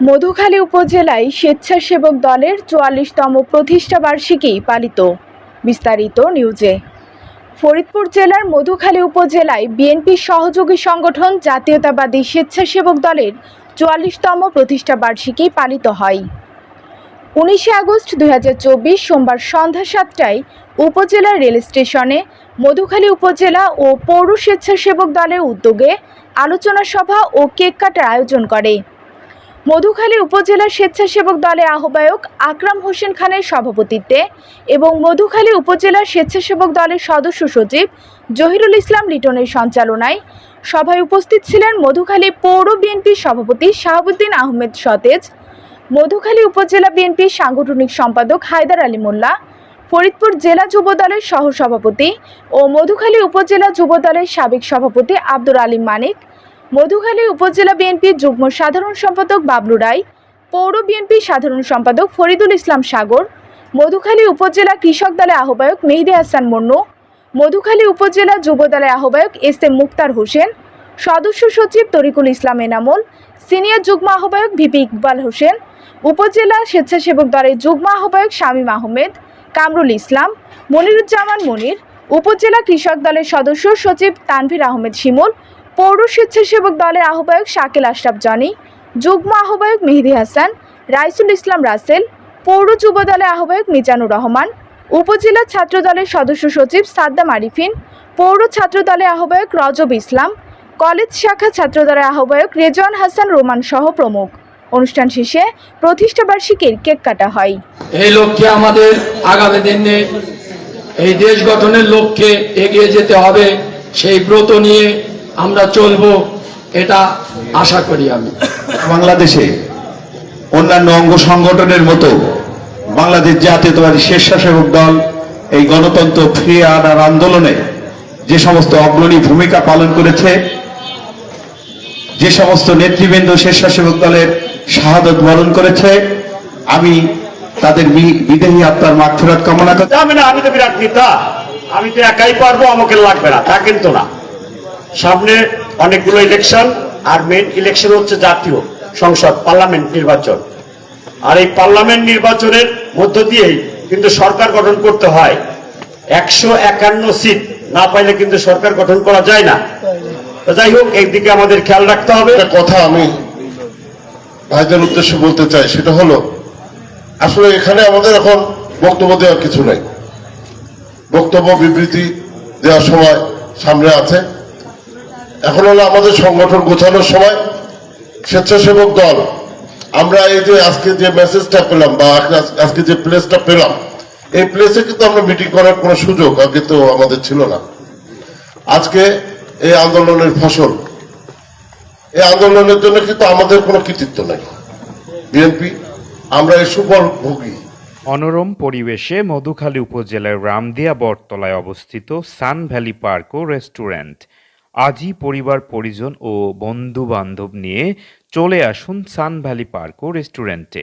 মধুখালী উপজেলায় স্বেচ্ছাসেবক দলের চুয়াল্লিশতম প্রতিষ্ঠা বার্ষিকী পালিত। বিস্তারিত নিউজে। ফরিদপুর জেলার মধুখালী উপজেলায় বিএনপি সহযোগী সংগঠন জাতীয়তাবাদী স্বেচ্ছাসেবক দলের চুয়াল্লিশতম প্রতিষ্ঠা বার্ষিকী পালিত হয়। উনিশে আগস্ট দু হাজার চব্বিশ সোমবার সন্ধ্যা সাতটায় উপজেলা রেল স্টেশনে মধুখালী উপজেলা ও পৌর স্বেচ্ছাসেবক দলের উদ্যোগে আলোচনা সভা ও কেক কাটার আয়োজন করে। মধুখালী উপজেলা স্বেচ্ছাসেবক দলের আহ্বায়ক আকরাম হোসেন খানের সভাপতিত্বে এবং মধুখালী উপজেলা স্বেচ্ছাসেবক দলের সদস্য সচিব জহিরুল ইসলাম লিটনের সঞ্চালনায় সভায় উপস্থিত ছিলেন মধুখালী পৌর বিএনপির সভাপতি শাহাবুদ্দিন আহমেদ সতেজ, মধুখালী উপজেলা বিএনপির সাংগঠনিক সম্পাদক হায়দার আলী মোল্লা, ফরিদপুর জেলা যুব দলের সহসভাপতি ও মধুখালী উপজেলা যুব দলের সাবেক সভাপতি আব্দুর আলী মানিক মধুখালী উপজেলা বিএনপির যুগ্ম সাধারণ সম্পাদক বাবলু রায়, পৌর বিএনপির সাধারণ সম্পাদক ফরিদুল ইসলাম সাগর, মধুখালী উপজেলা কৃষক দলের আহ্বায়ক মেহেদি হাসান মন্নু, মধুখালী উপজেলা যুব দলের আহ্বায়ক এস এম মুক্তার হোসেন, সদস্য সচিব তরিকুল ইসলাম এনামুল, সিনিয়র যুগ্ম আহ্বায়ক ভিপি ইকবাল হোসেন, উপজেলা স্বেচ্ছাসেবক দলের যুগ্ম আহ্বায়ক শামীম আহমেদ, কামরুল ইসলাম, মনিরুজ্জামান মনির, উপজেলা কৃষক দলের সদস্য সচিব তানভীর আহমেদ শিমুল পৌর স্বেচ্ছাসেবক দলের আহ্বায়ক শাকিল আশরাফ জনি, যুগ্ম আহ্বায়ক মেহেদি হাসান, রাইসুল ইসলাম রাসেল, পৌর যুব দলের আহ্বায়ক মিজানুর রহমান, উপজেলা ছাত্র দলের সদস্য সচিব সাদ্দাম আরিফিন, পৌর ছাত্র দলের আহ্বায়ক রজব ইসলাম, কলেজ শাখা ছাত্র দলের আহ্বায়ক রেজওয়ান হাসান রোমান সহ প্রমুখ। অনুষ্ঠান শেষে প্রতিষ্ঠাবার্ষিকীর কেক কাটা হয়। এই লক্ষ্যে আমাদের আগামী দিনে এই দেশ গঠনের লক্ষ্যে এগিয়ে যেতে হবে। সেই ব্রত নিয়ে আমরা চলব এটা আশা করি আমি। বাংলাদেশে অন্যান্য অঙ্গ সংগঠনের মতো বাংলাদেশ জাতীয়তাবাদী স্বেচ্ছাসেবক দল এই গণতন্ত্র ফিরিয়ে আনার আন্দোলনে যে সমস্ত অগ্রণী ভূমিকা পালন করেছে যে সমস্ত নেতৃবৃন্দ স্বেচ্ছাসেবক দলের শাহাদত বরণ করেছে আমি তাদের বিদেহী আত্মার মাগফিরাত কামনা করছি না আমি তো বিরাট নেতা আমি তো একাই পারব আমাকে লাগবে না তা কিন্তু না। সামনে অনেকগুলো ইলেকশন আর মেন ইলেকশন হচ্ছে জাতীয় সংসদ পার্লামেন্ট নির্বাচন। আর এই পার্লামেন্ট নির্বাচনের মধ্য দিয়েই কিন্তু সরকার গঠন করতে হয়। একশো একান্ন সিট না পাইলে কিন্তু সরকার গঠন করা যায় না। যাই হোক একদিকে আমাদের খেয়াল রাখতে হবে। কথা আমি ভাইদের উদ্দেশ্যে বলতে চাই, সেটা হলো, আসলে এখানে আমাদের এখন বক্তব্য দেওয়ার কিছু নেই। বক্তব্য, বিবৃতি দেওয়ার সময় সামনে আছে। এখন হলো আমাদের সংগঠন গোছানোর সময়। স্বেচ্ছাসেবক দল, আমরা এই যে আজকে যে মেসেজটা পেলাম বা আজকে যে প্লেসটা পেলাম, এই প্লেসে কিন্তু আমরা মিটিং করার কোনো সুযোগ আগে তো আমাদের ছিল না। আজকে এই আন্দোলনের ফসল, এই আন্দোলনের জন্য কিন্তু আমাদের কোনো কৃতিত্ব নাই। বিএনপি, আমরা এই সুফল ভোগী মনোরম পরিবেশে মধুখালী উপজেলার রামদিয়া বটতলায় অবস্থিত সান ভ্যালি পার্ক ও রেস্টুরেন্ট। আজই পরিবার পরিজন ও বন্ধু বান্ধব নিয়ে চলে আসুন সান ভ্যালি পার্ক ও রেস্টুরেন্টে।